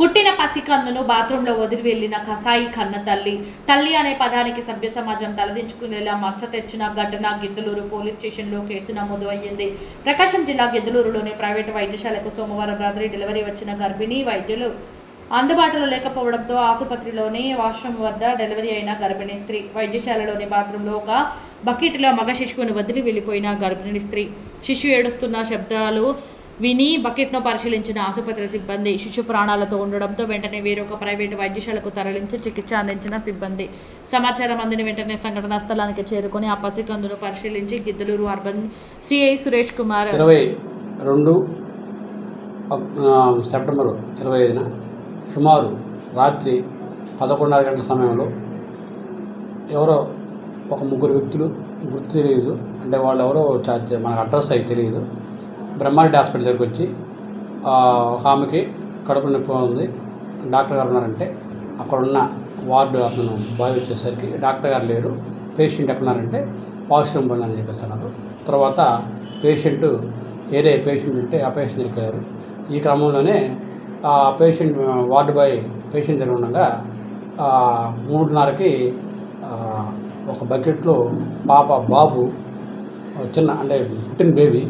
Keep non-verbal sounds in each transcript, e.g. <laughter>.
పుట్టిన పసికన్నును బాత్రూంలో వదిలి వెళ్ళిన కసాయి కన్న తల్లి. తల్లి అనే పదానికి సభ్య సమాజం తలదించుకునేలా మచ్చ తెచ్చిన ఘటన గిద్దలూరు పోలీస్ స్టేషన్లో కేసు నమోదు అయ్యింది ప్రకాశం జిల్లా గిద్దలూరులోని ప్రైవేటు వైద్యశాలకు సోమవారం రాత్రి డెలివరీ వచ్చిన గర్భిణీ వైద్యులు అందుబాటులో లేకపోవడంతో ఆసుపత్రిలోని వాష్రూమ్ వద్ద డెలివరీ అయిన గర్భిణీ స్త్రీ వైద్యశాలలోని బాత్రూంలో ఒక బకెట్లో మగ శిశువును వదిలి వెళ్ళిపోయిన గర్భిణీ స్త్రీ. శిశువు ఏడుస్తున్న శబ్దాలు విని బకెట్ను పరిశీలించిన ఆసుపత్రి సిబ్బంది శిశు ప్రాణాలతో ఉండడంతో వెంటనే వేరొక ప్రైవేటు వైద్యశాలకు తరలించి చికిత్స అందించిన సిబ్బంది. సమాచారం అందిన వెంటనే సంఘటనా స్థలానికి చేరుకొని ఆ పసికందును పరిశీలించి గిద్దలూరు అర్బన్ సిఐ సురేష్ కుమార్ ఇరవై రెండు సెప్టెంబరు ఇరవై ఐదున సుమారు రాత్రి పదకొండున్నర గంటల సమయంలో ఎవరో ఒక ముగ్గురు వ్యక్తులు గుర్తు తెలియదు. అంటే వాళ్ళు ఎవరో చార్జ్ మనకు అడ్రస్ అయితే తెలియదు. బ్రహ్మారెడ్డి హాస్పిటల్ దగ్గరికి వచ్చి ఒక ఆమెకి కడుపు నొప్పి ఉంది. డాక్టర్ గారు ఉన్నారంటే అక్కడ ఉన్న వార్డు అతను బాయ్ వచ్చేసరికి డాక్టర్ గారు లేరు. పేషెంట్ ఎక్కడున్నారంటే వాష్రూమ్ పోయినారని చెప్పేసి అన్నారు. తర్వాత పేషెంట్ ఏరే పేషెంట్ ఉంటే ఆ పేషెంట్ దొరికారు ఈ క్రమంలోనే పేషెంట్ వార్డు బాయ్ పేషెంట్ దగ్గర ఉండగా మూడున్నరకి ఒక బకెట్లో పాప బాబు చిన్న అంటే పుట్టిన బేబీ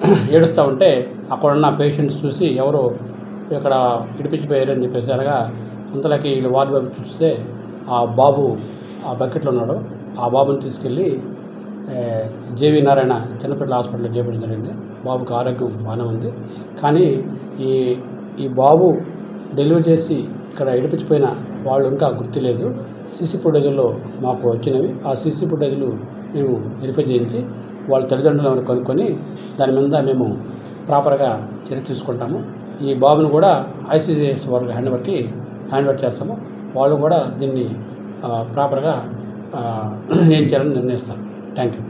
<clears throat> ఏడుస్తూ ఉంటే అక్కడున్న పేషెంట్స్ చూసి ఎవరో ఇక్కడ ఇడిపించిపోయారు అని చెప్పేసి అనగా అంతలోకి వీళ్ళు వార్డు బాబు చూస్తే ఆ బాబు ఆ బకెట్లో ఉన్నాడు. ఆ బాబుని తీసుకెళ్ళి జేవి నారాయణ చిన్నపిల్లల హాస్పిటల్లో చేపడం జరిగింది. బాబుకి ఆరోగ్యం బాగానే ఉంది. కానీ ఈ ఈ బాబు డెలివరీ చేసి ఇక్కడ ఇడిపించిపోయిన వాళ్ళు ఇంకా గుర్తులేదు. సీసీ ఫుటేజ్లో మాకు వచ్చినవి. ఆ సీసీ ఫుటేజ్లు మేము వెరిఫై చేయించి వాళ్ళ తల్లిదండ్రులు ఎవరు కనుక్కొని దాని మీద మేము ప్రాపర్గా చర్య తీసుకుంటాము. ఈ బాబును కూడా ఐసీసీఎస్ వాళ్ళకి హ్యాండ్ బట్టి హ్యాండ్ ఓవర్ చేస్తాము. వాళ్ళు కూడా దీన్ని ప్రాపర్గా <clears throat> ఏం చేయాలని నిర్ణయిస్తారు. Thank you